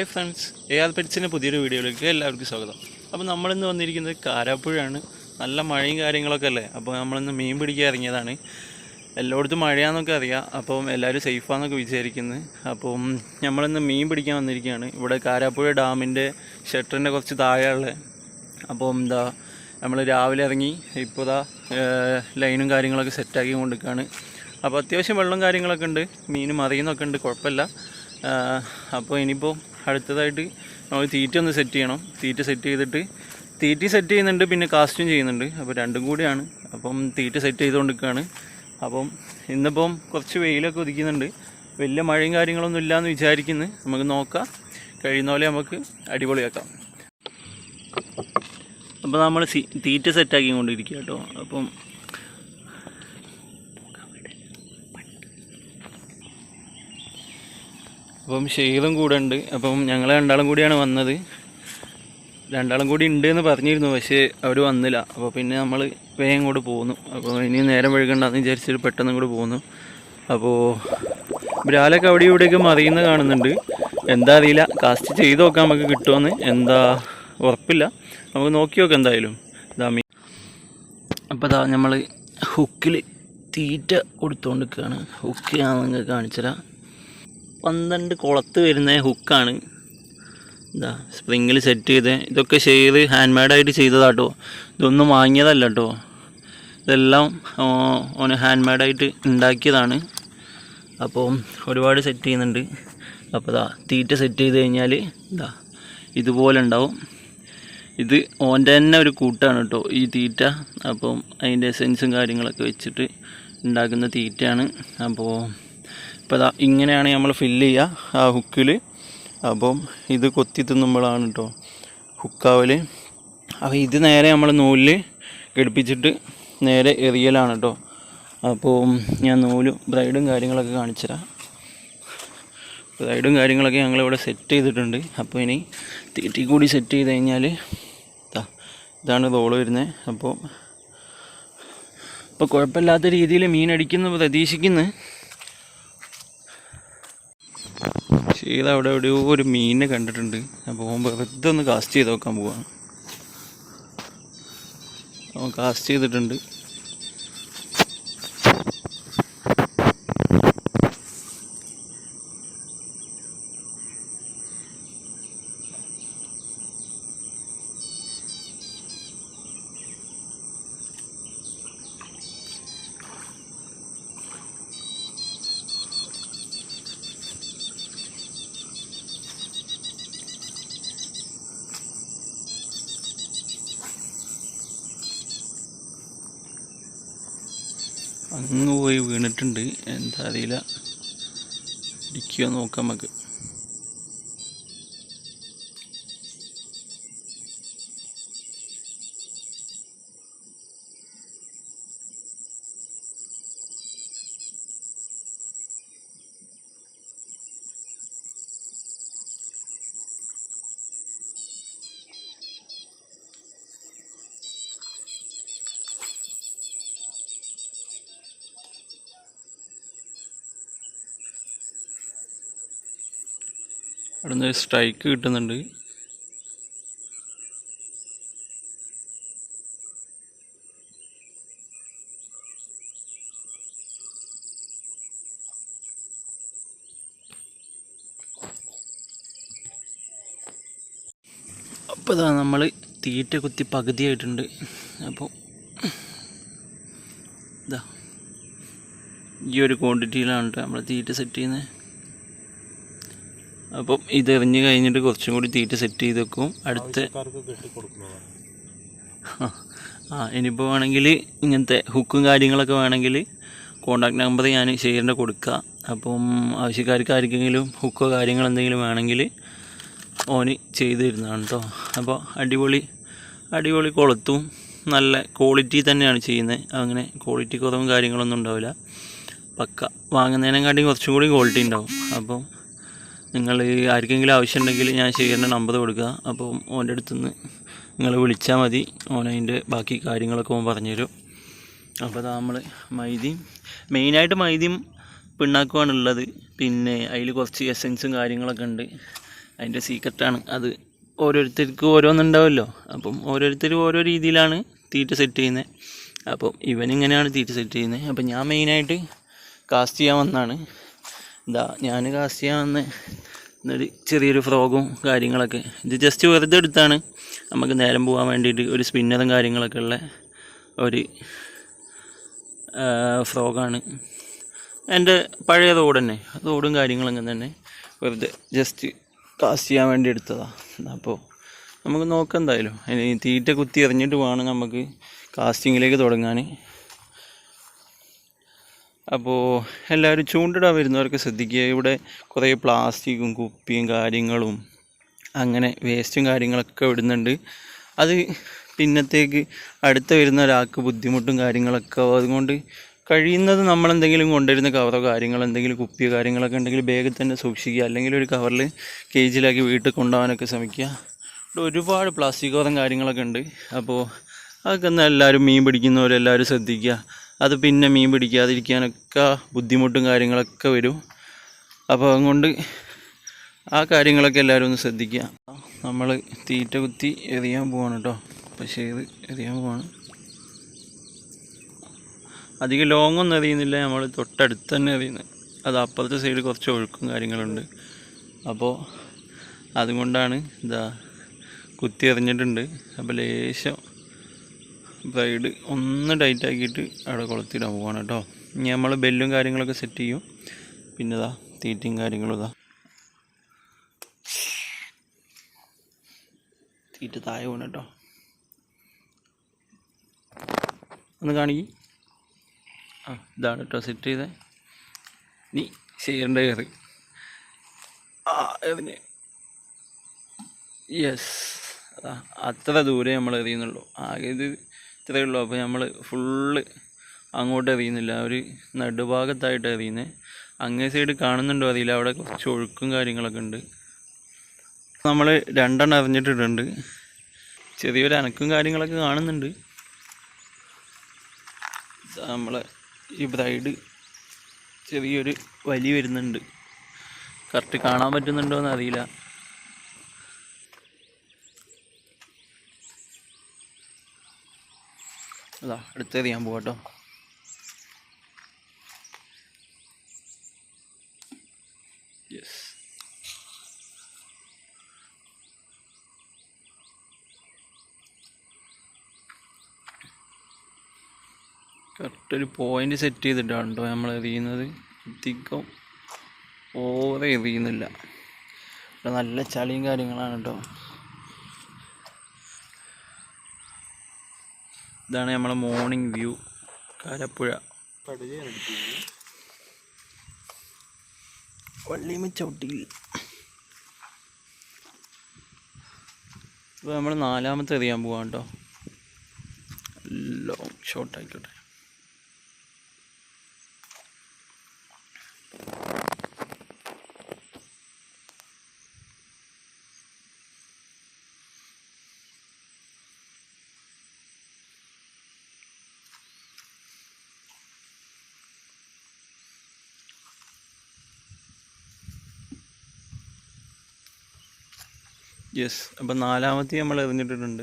Hi friends എയാൽ പെറ്റ്സിന്റെ പുതിയൊരു വീഡിയോയിലേക്ക് എല്ലാവർക്കും സ്വാഗതം. അപ്പോൾ നമ്മളിന്ന് വന്നിരിക്കുന്നത് കാരാപ്പുഴയാണ്. നല്ല മഴയും കാര്യങ്ങളൊക്കെ അല്ലേ? അപ്പോൾ നമ്മളിന്ന് മീൻ പിടിക്കാൻ ഇറങ്ങിയതാണ്. എല്ലായിടത്തും മഴയാണെന്നൊക്കെ അറിയാം. അപ്പം എല്ലാവരും സേഫാന്നൊക്കെ വിചാരിക്കുന്നത് അപ്പം നമ്മളിന്ന് മീൻ പിടിക്കാൻ വന്നിരിക്കുകയാണ്. ഇവിടെ കാരാപ്പുഴ ഡാമിന്റെ ഷട്ടറിന്റെ കുറച്ച് താഴെയുള്ള അപ്പോൾ എന്താ നമ്മൾ രാവിലെ ഇറങ്ങി ഇപ്പോൾ ഇതാ ലൈനും കാര്യങ്ങളൊക്കെ സെറ്റാക്കി കൊണ്ടിരിക്കുകയാണ്. അപ്പോൾ അത്യാവശ്യം വെള്ളം കാര്യങ്ങളൊക്കെ ഉണ്ട്. മീനും മറിയുന്നൊക്കെ ഉണ്ട്. കുഴപ്പമില്ല. അപ്പോൾ ഇനിയിപ്പോൾ അടുത്തതായിട്ട് നമ്മൾ തീറ്റ ഒന്ന് സെറ്റ് ചെയ്യണം. തീറ്റ സെറ്റ് ചെയ്തിട്ട് തീറ്റ സെറ്റ് ചെയ്യുന്നുണ്ട് പിന്നെ കാസ്റ്റും ചെയ്യുന്നുണ്ട്. അപ്പോൾ രണ്ടും കൂടിയാണ്. അപ്പം തീറ്റ സെറ്റ് ചെയ്തുകൊണ്ടിരിക്കുകയാണ്. അപ്പം ഇന്നിപ്പം കുറച്ച് വെയിലൊക്കെ ഒതുക്കുന്നുണ്ട് വലിയ മഴയും കാര്യങ്ങളൊന്നും ഇല്ലയെന്ന് വിചാരിക്കുന്നു. നമുക്ക് നോക്കാം. കഴിയുന്ന പോലെ നമുക്ക് അടിപൊളിയാക്കാം. അപ്പോൾ നമ്മൾ തീറ്റ സെറ്റാക്കി കൊണ്ടിരിക്കുക കേട്ടോ. അപ്പം അപ്പം ഷെയ്ലും കൂടെ ഉണ്ട്. അപ്പം ഞങ്ങൾ രണ്ടാളും കൂടിയാണ് വന്നത്. രണ്ടാളും കൂടി ഉണ്ട് എന്ന് പറഞ്ഞിരുന്നു പക്ഷേ അവർ വന്നില്ല. അപ്പോൾ പിന്നെ നമ്മൾ വേഗം ഇങ്ങോട്ട് പോന്നു. അപ്പോൾ ഇനി നേരം വഴുകണ്ടെന്ന് വിചാരിച്ചിട്ട് പെട്ടെന്ന് ഇങ്ങോട്ട് പോന്നു. അപ്പോൾ ബ്രാലൊക്കെ അവിടെ ഇവിടെയൊക്കെ മറിയുന്ന കാണുന്നുണ്ട്. എന്താ അറിയില്ല. കാസ്റ്റ് ചെയ്ത് നോക്കാം നമുക്ക് കിട്ടുമെന്ന്. എന്താ ഉറപ്പില്ല. നമുക്ക് നോക്കി നോക്കാം എന്തായാലും. മീൻ അപ്പോൾ ഇതാ നമ്മൾ ഹുക്കിൽ തീറ്റ കൊടുത്തുകൊണ്ടിരിക്കുകയാണ് ഹുക്ക് ഞാൻ നിങ്ങൾക്ക് കാണിച്ചുതരാം. പന്ത്രണ്ട് കുളത്ത് വരുന്ന ഹുക്കാണ്. ഇതാ സ്പ്രിങ്ങിൽ സെറ്റ് ചെയ്ത് ഇതൊക്കെ ചെയ്ത് ഹാൻഡ് മെയ്ഡായിട്ട് ചെയ്തതാട്ടോ. ഇതൊന്നും വാങ്ങിയതല്ല കേട്ടോ ഇതെല്ലാം ഓന് ഹാൻഡ് മെയ്ഡായിട്ട് ഉണ്ടാക്കിയതാണ്. അപ്പോൾ ഒരുപാട് സെറ്റ് ചെയ്യുന്നുണ്ട്. അപ്പോൾ ഇതാ തീറ്റ സെറ്റ് ചെയ്ത് കഴിഞ്ഞാൽ ഇതാ ഇതുപോലെ ഉണ്ടാവും. ഇത് ഓന്റെ തന്നെ ഒരു കൂട്ടാണ് കേട്ടോ ഈ തീറ്റ. അപ്പം അതിന്റെ എസെൻസും കാര്യങ്ങളൊക്കെ വെച്ചിട്ട് ഉണ്ടാക്കുന്ന തീറ്റയാണ്. അപ്പോൾ ഇപ്പോൾ ഇതാ ഇങ്ങനെയാണ് നമ്മൾ ഫില്ല് ചെയ്യുക ആ ഹുക്കിൽ അപ്പം ഇത് കൊത്തി തിന്നുമ്പോഴാണ് കേട്ടോ ഹുക്കാവൽ അപ്പോൾ ഇത് നേരെ നമ്മൾ നൂലിൽ ഘടിപ്പിച്ചിട്ട് നേരെ എറിയലാണ് കേട്ടോ അപ്പോൾ ഞാൻ നൂലും ബ്രൈഡും കാര്യങ്ങളൊക്കെ കാണിച്ചുതരാം. ബ്രൈഡും കാര്യങ്ങളൊക്കെ ഞങ്ങളിവിടെ സെറ്റ് ചെയ്തിട്ടുണ്ട്. അപ്പോൾ ഇനി തീറ്റി കൂടി സെറ്റ് ചെയ്ത് കഴിഞ്ഞാൽ ഇതാണ് റോൾ വരുന്നത് അപ്പോൾ ഇപ്പോൾ കുഴപ്പമില്ലാത്ത രീതിയിൽ മീൻ അടിക്കുന്നു പ്രതീക്ഷിക്കുന്നു. ഷീല അവിടെ എവിടെയോ ഒരു മീനിനെ കണ്ടിട്ടുണ്ട്. ഞാൻ പോകുമ്പോൾ വെറുതെ ഒന്ന് കാസ്റ്റ് ചെയ്ത് നോക്കാൻ പോവാണ് അവൻ കാസ്റ്റ് ചെയ്തിട്ടുണ്ട്. അങ്ങ് പോയി വീണിട്ടുണ്ട്. എന്താ അറിയില്ല. ഇടിക്കുക നോക്കാം നമുക്ക്. അവിടെ നിന്ന് സ്ട്രൈക്ക് കിട്ടുന്നുണ്ട്. അപ്പോൾ ഇതാ നമ്മൾ തീറ്റ കുത്തി പകുതിയായിട്ടുണ്ട്. അപ്പോൾ ഇതാ ഈ ഒരു ക്വാണ്ടിറ്റിയിലാണ് നമ്മൾ തീറ്റ സെറ്റ് ചെയ്യുന്നത് അപ്പം ഇത് എറിഞ്ഞ് കഴിഞ്ഞിട്ട് കുറച്ചും കൂടി തീറ്റ സെറ്റ് ചെയ്ത് വെക്കും. അടുത്ത ആ, ആ ഇനിയിപ്പോൾ വേണമെങ്കിൽ ഇങ്ങനത്തെ ഹുക്കും കാര്യങ്ങളൊക്കെ വേണമെങ്കിൽ കോണ്ടാക്ട് നമ്പർ ഞാൻ ഷെയറിന്റെ കൊടുക്കുക അപ്പം ആവശ്യക്കാർക്ക് ആർക്കെങ്കിലും ഹുക്കോ കാര്യങ്ങളോ എന്തെങ്കിലും വേണമെങ്കിൽ ഓന് ചെയ്ത് തരുന്നതാണ് കേട്ടോ അപ്പോൾ അടിപൊളി അടിപൊളി കൊളുത്തും നല്ല ക്വാളിറ്റി തന്നെയാണ് ചെയ്യുന്നത്. അങ്ങനെ ക്വാളിറ്റി കുറവും കാര്യങ്ങളൊന്നും ഉണ്ടാവില്ല. പക്ക വാങ്ങുന്നതിനെക്കാട്ടിയും കുറച്ചും കൂടി ക്വാളിറ്റി ഉണ്ടാവും. അപ്പം നിങ്ങൾ ആർക്കെങ്കിലും ആവശ്യമുണ്ടെങ്കിൽ ഞാൻ ശേഖരന്റെ നമ്പർ കൊടുക്കുക. അപ്പം ഓന്റെ അടുത്ത് നിന്ന് നിങ്ങൾ വിളിച്ചാൽ മതി ഓനതിന്റെ ബാക്കി കാര്യങ്ങളൊക്കെ ഓൻ പറഞ്ഞുതരും. അപ്പോൾ നമ്മൾ മൈദയും മെയിനായിട്ട് മൈദയും പിണ്ണാക്കുവാണുള്ളത്. പിന്നെ അതിൽ കുറച്ച് എസൻസും കാര്യങ്ങളൊക്കെ ഉണ്ട്. അതിന്റെ സീക്രട്ടാണ് അത് ഓരോരുത്തർക്കും ഓരോന്നുണ്ടാവുമല്ലോ. അപ്പം ഓരോരുത്തരും ഓരോ രീതിയിലാണ് തീറ്റ സെറ്റ് ചെയ്യുന്നത്. അപ്പം ഇവനിങ്ങനെയാണ് തീറ്റ സെറ്റ് ചെയ്യുന്നത്. അപ്പം ഞാൻ മെയിനായിട്ട് കാസ്റ്റ് ചെയ്യാൻ വന്നതാണ്. ഇതാ ഞാൻ കാസ്റ്റ് ചെയ്യാൻ വന്ന് ഒരു ചെറിയൊരു ഫ്രോഗും കാര്യങ്ങളൊക്കെ. ഇത് ജസ്റ്റ് വെറുതെ എടുത്താണ്. നമുക്ക് നേരം പോകാൻ വേണ്ടിയിട്ട് ഒരു സ്പിന്നറും കാര്യങ്ങളൊക്കെ ഉള്ള ഒരു ഫ്രോഗാണ്. എന്റെ പഴയ റോഡ് തന്നെ. റോഡും കാര്യങ്ങളൊക്കെ തന്നെ. വെറുതെ ജസ്റ്റ് കാസ്റ്റ് ചെയ്യാൻ വേണ്ടി എടുത്തതാണ് അപ്പോൾ നമുക്ക് നോക്കാം എന്തായാലും. അതിന് തീറ്റ കുത്തി എറിഞ്ഞിട്ട് വേണം നമുക്ക് കാസ്റ്റിങ്ങിലേക്ക് തുടങ്ങാൻ അപ്പോൾ എല്ലാവരും ചൂണ്ടിടാൻ വരുന്നവർക്ക് ശ്രദ്ധിക്കുക. ഇവിടെ കുറേ പ്ലാസ്റ്റിക്കും കുപ്പിയും കാര്യങ്ങളും അങ്ങനെ വേസ്റ്റും കാര്യങ്ങളൊക്കെ വിടുന്നുണ്ട് അത് പിന്നത്തേക്ക് അടുത്ത് വരുന്ന ഒരാൾക്ക് ബുദ്ധിമുട്ടും കാര്യങ്ങളൊക്കെ അതുകൊണ്ട് കഴിയുന്നത് നമ്മളെന്തെങ്കിലും കൊണ്ടുവരുന്ന കവറോ കാര്യങ്ങളോ എന്തെങ്കിലും കുപ്പിയോ കാര്യങ്ങളൊക്കെ ഉണ്ടെങ്കിൽ ബാഗിൽ തന്നെ സൂക്ഷിക്കുക. അല്ലെങ്കിൽ ഒരു കവറിൽ കേജിലാക്കി വീട്ടിൽ കൊണ്ടുപോകാനൊക്കെ ശ്രമിക്കുക. ഇവിടെ ഒരുപാട് പ്ലാസ്റ്റിക് കവറും കാര്യങ്ങളൊക്കെ ഉണ്ട്. അപ്പോൾ അതൊക്കെ ഒന്ന് എല്ലാവരും മീൻ പിടിക്കുന്നവരെല്ലാവരും ശ്രദ്ധിക്കുക. അത് പിന്നെ മീൻ പിടിക്കാതിരിക്കാനൊക്കെ ബുദ്ധിമുട്ടും കാര്യങ്ങളൊക്കെ വരും. അപ്പോൾ അതുകൊണ്ട് ആ കാര്യങ്ങളൊക്കെ എല്ലാവരും ഒന്ന് ശ്രദ്ധിക്കുക. നമ്മൾ തീറ്റ കുത്തി എറിയാൻ പോവാണ് കേട്ടോ പക്ഷേ ഇത് എറിയാൻ പോവാണ്. അധികം ലോങ് ഒന്നും എറിയുന്നില്ല. നമ്മൾ തൊട്ടടുത്ത് തന്നെ എറിയുന്നത് അത് അപ്പുറത്തെ സൈഡ് കുറച്ച് ഒഴുക്കും കാര്യങ്ങളുണ്ട്. അപ്പോൾ അതുകൊണ്ടാണ് ഇതാ കുത്തി എറിഞ്ഞിട്ടുണ്ട്. അപ്പോൾ ലേശം ബ്രൈഡ് ഒന്ന് ടൈറ്റ് ആക്കിയിട്ട് അവിടെ കൊളുത്തിടാൻ പോവാണ് കേട്ടോ. ഇനി നമ്മൾ ബെല്ലും കാര്യങ്ങളൊക്കെ സെറ്റ് ചെയ്യും. പിന്നെ ഇതാ തീറ്റയും കാര്യങ്ങളും ഇതാ തീറ്റ താഴെ പോണ കേട്ടോ. ഒന്ന് കാണിക്കി. ആ ഇതാണ് കേട്ടോ സെറ്റ് ചെയ്തേ. നീ ചെയ്യേണ്ട കയറി. ആ എറിഞ്ഞ് യെസ് അതാ അത്ര ദൂരെ നമ്മൾ എറിയുന്നുള്ളൂ. ആകെ ഇത് ഇത്രയേ ഉള്ളൂ. അപ്പോൾ നമ്മൾ ഫുള്ള് അങ്ങോട്ട് എറിയുന്നില്ല. ഒരു നടുഭാഗത്തായിട്ട് എറിയുന്നത് അങ്ങേ സൈഡ് കാണുന്നുണ്ടോ അറിയില്ല. അവിടെ കുറച്ച് ഒഴുക്കും കാര്യങ്ങളൊക്കെ ഉണ്ട്. നമ്മൾ രണ്ടെണ്ണം എറിഞ്ഞിട്ടിട്ടുണ്ട്. ചെറിയൊരു അനക്കും കാര്യങ്ങളൊക്കെ കാണുന്നുണ്ട്. നമ്മളെ ഈ ബ്രൈഡ് ചെറിയൊരു വലി വരുന്നുണ്ട്. കറക്റ്റ് കാണാൻ പറ്റുന്നുണ്ടോ എന്ന് അറിയില്ല. അതാ അടുത്തെറിയാൻ പോകട്ടോ യെസ് കറക്റ്റ് പോയിന്റ് സെറ്റ് ചെയ്തിട്ടാണ് കേട്ടോ നമ്മൾ എറിയുന്നത് അധികം ഓവർ എറിയുന്നില്ല നല്ല ചളിയും കാര്യങ്ങളാണ് കേട്ടോ. ഇതാണ് നമ്മളെ മോർണിംഗ് വ്യൂ കാരപ്പുഴ. വള്ളിമ ഇപ്പോൾ നമ്മൾ നാലാമത്തെ എറിയാൻ പോവാം കേട്ടോ ലോങ് ഷോട്ട് ആയിക്കോട്ടെ. യെസ് അപ്പം നാലാമത്തെ നമ്മൾ എറിഞ്ഞിട്ടിട്ടുണ്ട്.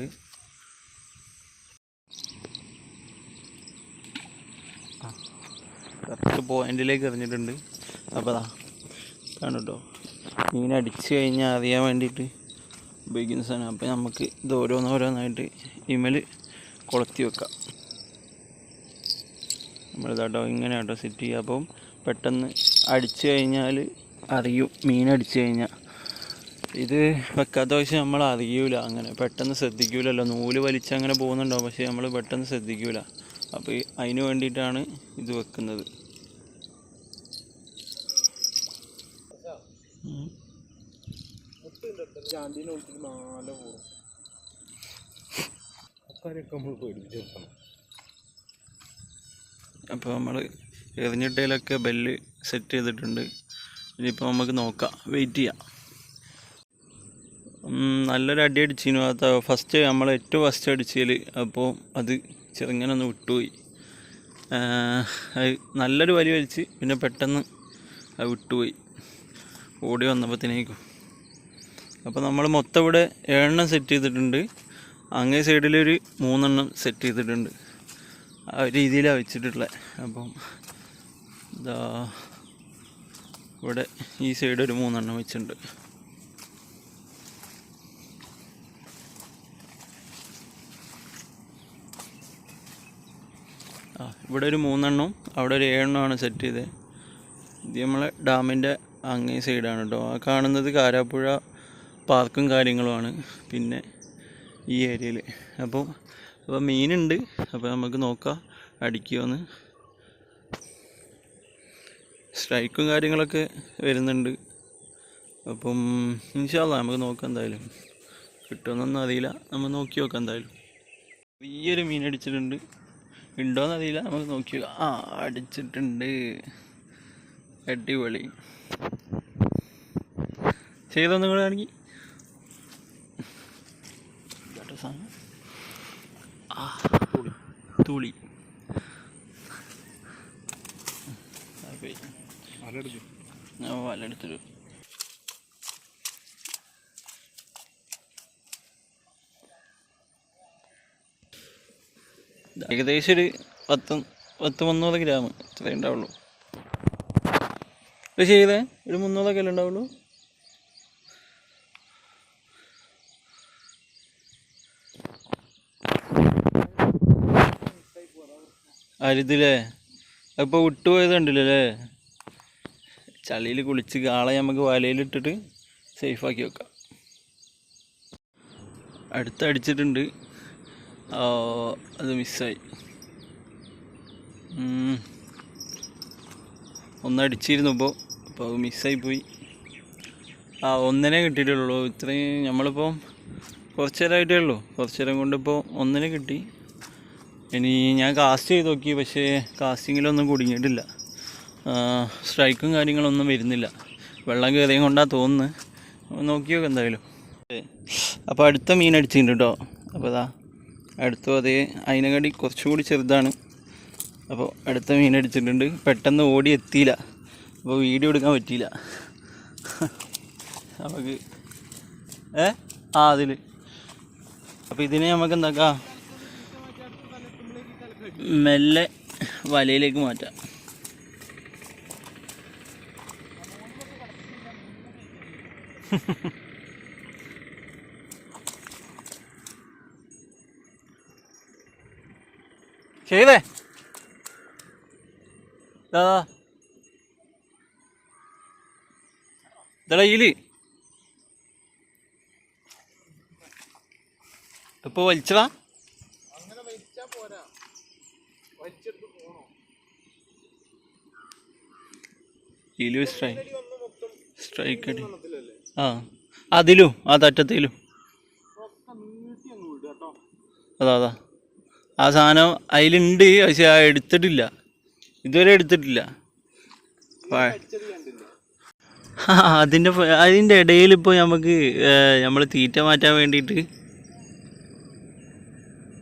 കറക്റ്റ് പോയിന്റിലേക്ക് എറിഞ്ഞിട്ടുണ്ട്. അപ്പോൾ അതാ കാണുട്ടോ മീൻ അടിച്ചു കഴിഞ്ഞാൽ അറിയാൻ വേണ്ടിയിട്ട് ഉപയോഗിക്കുന്ന സാധനം. അപ്പോൾ നമുക്ക് ഇത് ഓരോന്നോരോന്നായിട്ട് ഇമൽ കൊളുത്തി വെക്കാം. നമ്മളിതാട്ടോ ഇങ്ങനെ കേട്ടോ സെറ്റ് ചെയ്യുക. അപ്പം പെട്ടെന്ന് അടിച്ചു കഴിഞ്ഞാൽ അറിയും. മീൻ അടിച്ചു കഴിഞ്ഞാൽ ഇത് വെക്കാത്ത പക്ഷെ നമ്മൾ അറിയൂല. അങ്ങനെ പെട്ടെന്ന് ശ്രദ്ധിക്കൂലല്ലോ. നൂൽ വലിച്ച് അങ്ങനെ പോകുന്നുണ്ടാവും. പക്ഷെ നമ്മൾ പെട്ടെന്ന് ശ്രദ്ധിക്കൂല. അപ്പോൾ അതിന് വേണ്ടിയിട്ടാണ് ഇത് വെക്കുന്നത്. അപ്പോൾ നമ്മൾ എറിഞ്ഞിട്ടയിലൊക്കെ ബെല്ല് സെറ്റ് ചെയ്തിട്ടുണ്ട്. ഇനിയിപ്പോൾ നമുക്ക് നോക്കാം. വെയിറ്റ് ചെയ്യാം. നല്ലൊരു അടി അടിച്ചിരുന്നു അത് ഫസ്റ്റ് നമ്മൾ ഏറ്റവും ഫസ്റ്റ് അടിച്ചതിൽ അപ്പോൾ അത് ചെറുങ്ങനെ ഒന്ന് വിട്ടുപോയി നല്ലൊരു വലി വലിച്ച് പിന്നെ പെട്ടെന്ന് അത് വിട്ടുപോയി. ഓടി വന്നപ്പോഴത്തേക്കും അപ്പോൾ നമ്മൾ മൊത്തം ഇവിടെ ഏഴെണ്ണം സെറ്റ് ചെയ്തിട്ടുണ്ട്. അങ്ങേ സൈഡിലൊരു മൂന്നെണ്ണം സെറ്റ് ചെയ്തിട്ടുണ്ട്. ആ രീതിയിലാണ് വെച്ചിട്ടുള്ളത് അപ്പം ഇതാ ഇവിടെ ഈ സൈഡ് ഒരു മൂന്നെണ്ണം വെച്ചിട്ടുണ്ട്. ഇവിടെ ഒരു മൂന്നെണ്ണവും അവിടെ ഒരു ഏഴെണ്ണമാണ് സെറ്റ് ചെയ്തത് ഇത് നമ്മളെ ഡാമിന്റെ അങ്ങേ സൈഡാണ് കേട്ടോ ആ കാണുന്നത് കാരാപ്പുഴ പാർക്കും കാര്യങ്ങളുമാണ് പിന്നെ ഈ ഏരിയയിൽ അപ്പോൾ അപ്പോൾ മീനുണ്ട് അപ്പോൾ നമുക്ക് നോക്കാം അടിക്കുമെന്ന് സ്ട്രൈക്കും കാര്യങ്ങളൊക്കെ വരുന്നുണ്ട്. അപ്പം ഇൻഷാല്ല നമുക്ക് നോക്കാം എന്തായാലും. കിട്ടുമെന്നൊന്നും അറിയില്ല. നമ്മൾ നോക്കി നോക്കാം എന്തായാലും. വലിയൊരു മീൻ അടിച്ചിട്ടുണ്ട്. ഉണ്ടോയെന്ന് അറിയില്ല നമുക്ക് നോക്കി ആ അടിച്ചിട്ടുണ്ട്. അടിപൊളി. ചെയ്തോ നിങ്ങൾ ആണെങ്കിൽ തുളി. ഞാൻ വലെടുത്തിട്ട് ഏകദേശം ഒരു പത്ത് പത്ത് മുന്നൂറ് ഗ്രാം ഇത്രയേ ഉണ്ടാവുള്ളൂ. ഇത് ചെയ്തേ ഒരു മുന്നൂറൊക്കെ അല്ലേ ഉണ്ടാവുള്ളൂ? അരുതില്ലേ അപ്പോൾ വിട്ടുപോയത് കണ്ടില്ലല്ലേ ചളിയിൽ കുളിച്ച് കാളെ നമുക്ക് വലയിലിട്ടിട്ട് സേഫാക്കി വെക്കാം. അടുത്തടിച്ചിട്ടുണ്ട് ആ, അത് മിസ്സായി. ഒന്നടിച്ചിരുന്നു ഇപ്പോൾ അപ്പോൾ അത് മിസ്സായി പോയി. ആ ഒന്നിനെ കിട്ടിയിട്ടുള്ളൂ. ഇത്രയും നമ്മളിപ്പോൾ കുറച്ച് നേരമായിട്ടേ ഉള്ളൂ. കുറച്ച് നേരം കൊണ്ടിപ്പോൾ ഒന്നിനെ കിട്ടി. ഇനി ഞാൻ കാസ്റ്റ് ചെയ്ത് നോക്കി പക്ഷേ കാസ്റ്റിങ്ങിലൊന്നും കുടുങ്ങിയിട്ടില്ല. സ്ട്രൈക്കും കാര്യങ്ങളൊന്നും വരുന്നില്ല. വെള്ളം കയറിയും കൊണ്ടാണ് തോന്നുന്നത് നോക്കിയോ നോക്കി നോക്കാം എന്തായാലും. അപ്പോൾ അടുത്ത മീൻ അടിച്ചിട്ടുണ്ട് കേട്ടോ. അപ്പോൾ അതാ അടുത്തും അതേ അതിനെക്കാട്ടി കുറച്ചുകൂടി ചെറുതാണ്. അപ്പോൾ അടുത്ത മീൻ അടിച്ചിട്ടുണ്ട്. പെട്ടെന്ന് ഓടി എത്തിയില്ല. അപ്പോൾ വീഡിയോ എടുക്കാൻ പറ്റിയില്ല. നമുക്ക് ഏ? ആ അതിൽ അപ്പോൾ ഇതിനെ നമുക്ക് എന്താക്കാം? മെല്ലെ വലയിലേക്ക് മാറ്റാം. ചെയ്തേ. ഇതടാ ഈൽ ഇപ്പൊ വലിച്ചടാ. ഈലു സ്ട്രൈക്ക് സ്ട്രൈക്ക് അടി. ആ. അതിലും ആ തറ്റത്തിലും. അതാ അതാ. ആ സാധനം അതിലുണ്ട് പക്ഷെ ആ എടുത്തിട്ടില്ല. ഇതുവരെ എടുത്തിട്ടില്ല. അതിന്റെ അതിന്റെ ഇടയിൽ ഇപ്പോൾ നമുക്ക് നമ്മൾ തീറ്റ മാറ്റാൻ വേണ്ടിയിട്ട്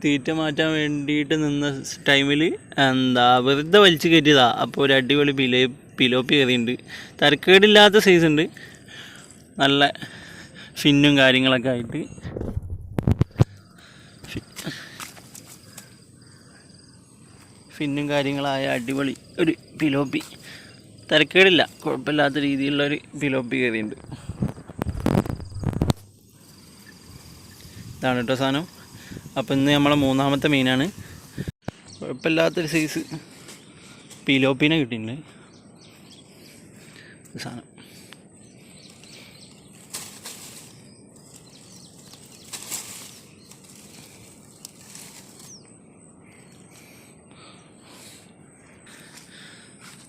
തീറ്റ മാറ്റാൻ വേണ്ടിയിട്ട് നിന്ന ടൈമിൽ എന്താ വെറുതെ വലിച്ചു കയറ്റിയതാ. അപ്പോൾ ഒരു അടിപൊളി പിലേ പിലോപ്പി കയറിയുണ്ട് തരക്കേടില്ലാത്ത സൈസ് ഉണ്ട്. നല്ല ഫിന്നും കാര്യങ്ങളൊക്കെ ആയിട്ട്. ഫിന്നും കാര്യങ്ങളായ അടിപൊളി ഒരു പിലോപ്പി. തിരക്കേടില്ല കുഴപ്പമില്ലാത്ത രീതിയിലുള്ള ഒരു പിലോപ്പി കയറിയുണ്ട് ഇതാണ് കേട്ടോ സാധനം. അപ്പോൾ ഇന്ന് നമ്മളെ മൂന്നാമത്തെ മീനാണ്. കുഴപ്പമില്ലാത്തൊരു സൈസ് പിലോപ്പിനെ കിട്ടിയിട്ടുണ്ട് ഈ സാധനം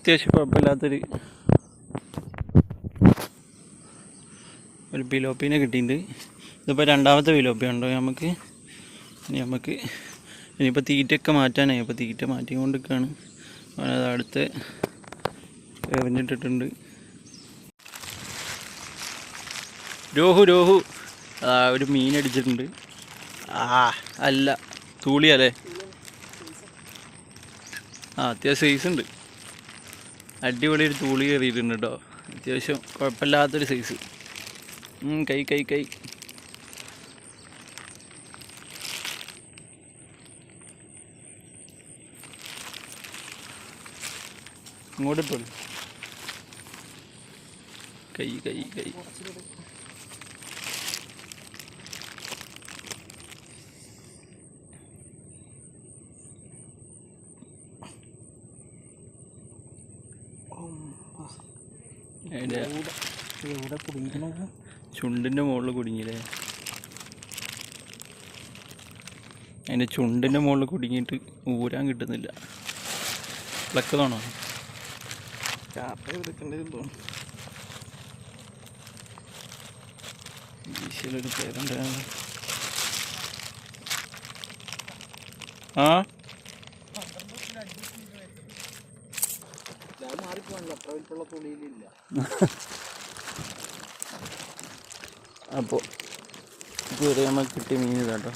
അത്യാവശ്യം കുഴപ്പമില്ലാത്തൊരു ഒരു പിലോപ്പീനെ കിട്ടിയിട്ടുണ്ട്. ഇതിപ്പോൾ രണ്ടാമത്തെ പിലോപ്പി ഉണ്ടോ നമുക്ക്? ഇനി നമുക്ക് ഇനിയിപ്പോൾ തീറ്റയൊക്കെ മാറ്റാനായി. അപ്പോൾ തീറ്റ മാറ്റിക്കൊണ്ടിരിക്കുകയാണ്. അത് അടുത്ത് എറിഞ്ഞിട്ടിട്ടുണ്ട് രോഹു രോഹു. ആ ഒരു മീൻ അടിച്ചിട്ടുണ്ട്. ആ അല്ല. തൂളിയല്ലേ? ആ അത്യാവശ്യം സൈസ് ഉണ്ട്. അടിപൊളി ഒരു തൂളി കയറിയിട്ടുണ്ട് കേട്ടോ അത്യാവശ്യം കുഴപ്പമില്ലാത്തൊരു സൈസ് കൈ കൈ കൈ. ഇങ്ങോട്ട് ഇട്ടോളൂ. കൈ കൈ കൈ. അതിന്റെ ചുണ്ടിന്റെ മുകളിൽ കുടുങ്ങിയില്ലേ? അതിന്റെ ചുണ്ടിന്റെ മുകളിൽ കുടുങ്ങിയിട്ട് ഊരാൻ കിട്ടുന്നില്ല. പ്ലക്കതാണോ ചാപ്പ പേരുണ്ടായിരുന്നു ആ ഞാൻ മാറിപ്പോണല്ലോ അത്ര വലിപ്പമുള്ള തുണിയിലില്ല അപ്പോൾ ഇതുവരെ നമുക്ക് കിട്ടിയ മീൻ ഇതാട്ടോ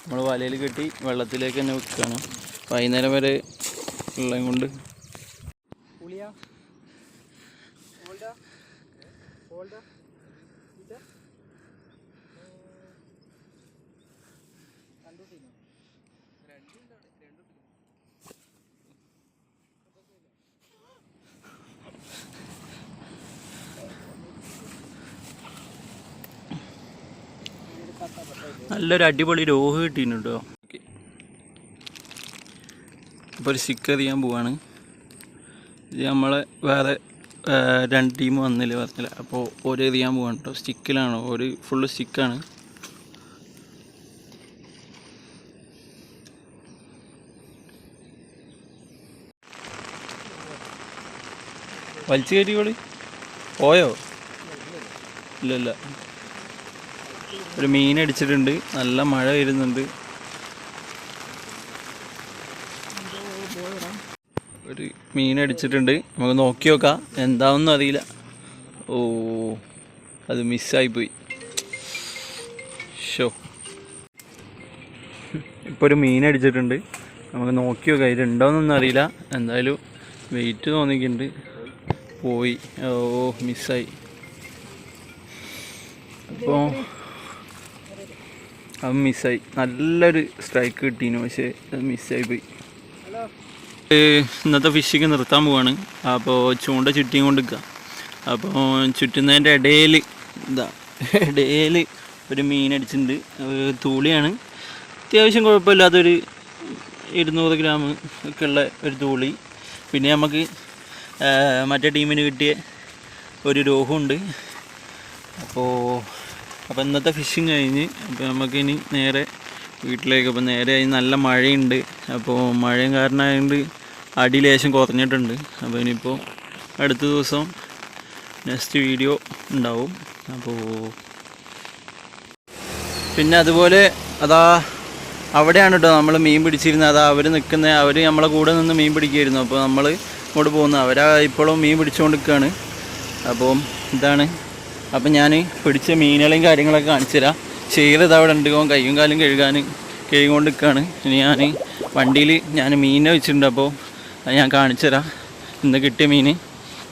നമ്മൾ വലയിൽ കെട്ടി വെള്ളത്തിലേക്ക് തന്നെ വെക്കുകയാണ്. വൈകുന്നേരം വരെ ഉള്ളത് കൊണ്ട് നല്ലൊരു അടിപൊളി രോഹ് കിട്ടിയിട്ടുണ്ട് കേട്ടോ. അപ്പോൾ ഒരു സിക്ക് എറിയാൻ പോവാണ്. ഇത് നമ്മളെ വേറെ രണ്ട് ടീം വന്നില്ല പറഞ്ഞില്ല? അപ്പോൾ ഒരു എറിയാൻ പോവാണ് കേട്ടോ. സ്റ്റിക്കിലാണ് ഒരു ഫുള്ള് സ്റ്റിക്കാണ് വലിച്ചു കയറ്റിക്കോളി. പോയോ? ഇല്ല ഇല്ല. ഒരു മീൻ അടിച്ചിട്ടുണ്ട്. നല്ല മഴ വരുന്നുണ്ട്. ഒരു മീൻ അടിച്ചിട്ടുണ്ട്. നമുക്ക് നോക്കി നോക്കാം. എന്താണെന്നും അറിയില്ല. ഓ അത് മിസ്സായിപ്പോയി ഷോ ഇപ്പോൾ ഒരു മീൻ അടിച്ചിട്ടുണ്ട്. നമുക്ക് നോക്കി നോക്കാം. ഇതുണ്ടോയെന്നൊന്നും അറിയില്ല. എന്തായാലും വെയിറ്റ് തോന്നിക്കുന്നുണ്ട് പോയി. ഓ മിസ്സായി. അപ്പോൾ അത് മിസ്സായി. നല്ലൊരു സ്ട്രൈക്ക് കിട്ടീനു പക്ഷേ അത് മിസ്സായി പോയി. ഇന്നത്തെ ഫിഷിങ് നിർത്താൻ പോവാണ്. അപ്പോൾ ചൂണ്ട ചുറ്റിയും കൊണ്ട് നിൽക്കുക അപ്പോൾ ചുറ്റുന്നതിന്റെ ഇടയിൽ ഇതാ ഇടയിൽ ഒരു മീൻ അടിച്ചിട്ടുണ്ട്. തൂളിയാണ്. അത്യാവശ്യം കുഴപ്പമില്ലാത്തൊരു ഇരുന്നൂറ് ഗ്രാം ഒക്കെ ഉള്ള ഒരു തൂളി. പിന്നെ നമുക്ക് മറ്റേ ടീമിന് കിട്ടിയ ഒരു രോഹമുണ്ട് അപ്പോൾ അപ്പോൾ ഇന്നത്തെ ഫിഷിങ് കഴിഞ്ഞ് അപ്പോൾ നമുക്കിനി നേരെ വീട്ടിലേക്ക്. അപ്പോൾ നേരെ നല്ല മഴയുണ്ട്. അപ്പോൾ മഴയും കാരണമായതുകൊണ്ട് അടി ലേശം കുറഞ്ഞിട്ടുണ്ട്. അപ്പോൾ ഇനിയിപ്പോൾ അടുത്ത ദിവസം നെക്സ്റ്റ് വീഡിയോ ഉണ്ടാവും. അപ്പോൾ പിന്നെ അതുപോലെ അതാ അവിടെയാണ് കേട്ടോ നമ്മൾ മീൻ പിടിച്ചിരുന്നത്. അതാ അവർ നിൽക്കുന്ന അവർ നമ്മളെ കൂടെ നിന്ന് മീൻ പിടിക്കുമായിരുന്നു അപ്പോൾ നമ്മൾ ഇങ്ങോട്ട് പോകുന്നത് അവരാ ഇപ്പോഴും മീൻ പിടിച്ചുകൊണ്ട് നിൽക്കുകയാണ് അപ്പോൾ ഇതാണ് അപ്പം ഞാൻ പിടിച്ച മീനുകളെയും കാര്യങ്ങളൊക്കെ കാണിച്ചു തരാം ചെയ്തത് അവിടെ ഉണ്ട്. ഓൻ കയ്യും കാലും കഴുകാൻ കഴുകൊണ്ട് നിൽക്കുകയാണ് ഇനി ഞാൻ വണ്ടിയിൽ ഞാൻ മീനെ വെച്ചിട്ടുണ്ട്. അപ്പോൾ അത് ഞാൻ കാണിച്ചു തരാം ഇന്ന് കിട്ടിയ മീൻ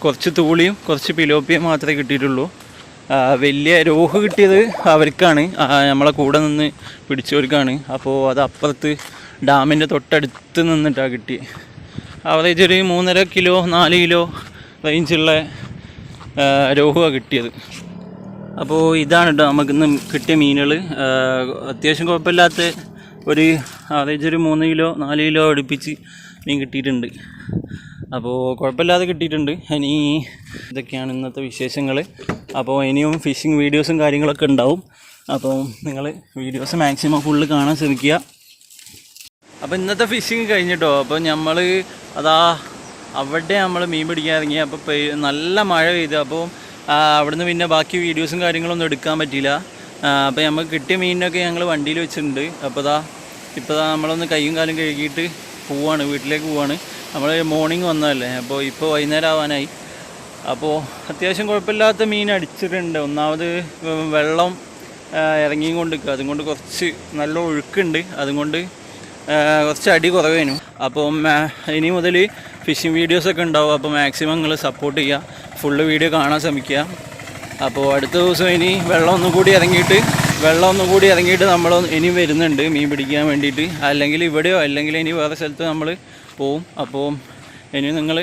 കുറച്ച് തൂളിയും കുറച്ച് പിലോപ്പിയും മാത്രമേ കിട്ടിയിട്ടുള്ളൂ. വലിയ രോഹ് കിട്ടിയത് അവർക്കാണ്. നമ്മളെ കൂടെ നിന്ന് പിടിച്ചവർക്കാണ്. അപ്പോൾ അത് അപ്പുറത്ത് ഡാമിന്റെ തൊട്ടടുത്ത് നിന്നിട്ടാണ് കിട്ടി ആവറേജ് ഒരു മൂന്നര കിലോ നാല് കിലോ റേഞ്ചുള്ള രോഹുവാണ് കിട്ടിയത്. അപ്പോൾ ഇതാണ് കേട്ടോ നമുക്കിന്ന് കിട്ടിയ മീനുകൾ അത്യാവശ്യം കുഴപ്പമില്ലാത്ത ഒരു ആവറേജ് ഒരു മൂന്ന് കിലോ നാല് കിലോ അടുപ്പിച്ച് മീൻ കിട്ടിയിട്ടുണ്ട്. അപ്പോൾ കുഴപ്പമില്ലാതെ കിട്ടിയിട്ടുണ്ട്. ഇനി ഇതൊക്കെയാണ് ഇന്നത്തെ വിശേഷങ്ങൾ അപ്പോൾ ഇനിയും ഫിഷിംഗ് വീഡിയോസും കാര്യങ്ങളൊക്കെ ഉണ്ടാവും. അപ്പോൾ നിങ്ങൾ വീഡിയോസ് മാക്സിമം ഫുള്ള് കാണാൻ ശ്രമിക്കുക. അപ്പോൾ ഇന്നത്തെ ഫിഷിങ് കഴിഞ്ഞിട്ടോ അപ്പോൾ നമ്മൾ അതാ അവിടെ നമ്മൾ മീൻ പിടിക്കാൻ ഇറങ്ങി. അപ്പോൾ നല്ല മഴ പെയ്തു. അപ്പോൾ അവിടുന്ന് പിന്നെ ബാക്കി വീഡിയോസും കാര്യങ്ങളൊന്നും എടുക്കാൻ പറ്റിയില്ല. അപ്പോൾ നമുക്ക് കിട്ടിയ മീനിനൊക്കെ ഞങ്ങൾ വണ്ടിയിൽ വെച്ചിട്ടുണ്ട്. അപ്പോൾ ദാ ഇപ്പോൾ ദാ നമ്മളൊന്ന് കൈയും കാലും കഴുകിയിട്ട് പോവാണ് വീട്ടിലേക്ക് പോവാണ്. നമ്മൾ മോർണിംഗ് വന്നതല്ലേ അപ്പോൾ ഇപ്പോൾ വൈകുന്നേരം ആവാനായി അപ്പോൾ അത്യാവശ്യം കുഴപ്പമില്ലാത്ത മീൻ അടിച്ചിട്ടുണ്ട്. ഒന്നാമത് വെള്ളം ഇറങ്ങിയും കൊണ്ട് നിൽക്കുക. അതും കൊണ്ട് കുറച്ച് നല്ല ഒഴുക്കുണ്ട്. അതുകൊണ്ട് കുറച്ച് അടി കുറവേനു. അപ്പോൾ ഇനി മുതൽ ഫിഷിംഗ് വീഡിയോസൊക്കെ ഉണ്ടാവും. അപ്പോൾ മാക്സിമം നിങ്ങൾ സപ്പോർട്ട് ചെയ്യുക. ഫുള്ള് വീഡിയോ കാണാൻ ശ്രമിക്കുക. അപ്പോൾ അടുത്ത ദിവസം ഇനി വെള്ളം ഒന്നും കൂടി ഇറങ്ങിയിട്ട് വെള്ളം ഒന്നും കൂടി ഇറങ്ങിയിട്ട് നമ്മൾ ഇനി വരുന്നുണ്ട് മീൻ പിടിക്കാൻ വേണ്ടിയിട്ട്. അല്ലെങ്കിൽ ഇവിടെയോ അല്ലെങ്കിൽ ഇനി വേറെ സ്ഥലത്ത് നമ്മൾ പോവും. അപ്പോൾ ഇനി നിങ്ങൾ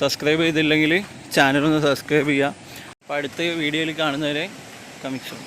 സബ്സ്ക്രൈബ് ചെയ്തില്ലെങ്കിൽ ചാനലൊന്ന് സബ്സ്ക്രൈബ് ചെയ്യുക. അപ്പോൾ അടുത്ത വീഡിയോയിൽ കാണുന്നവരെ കമിക്ഷൻ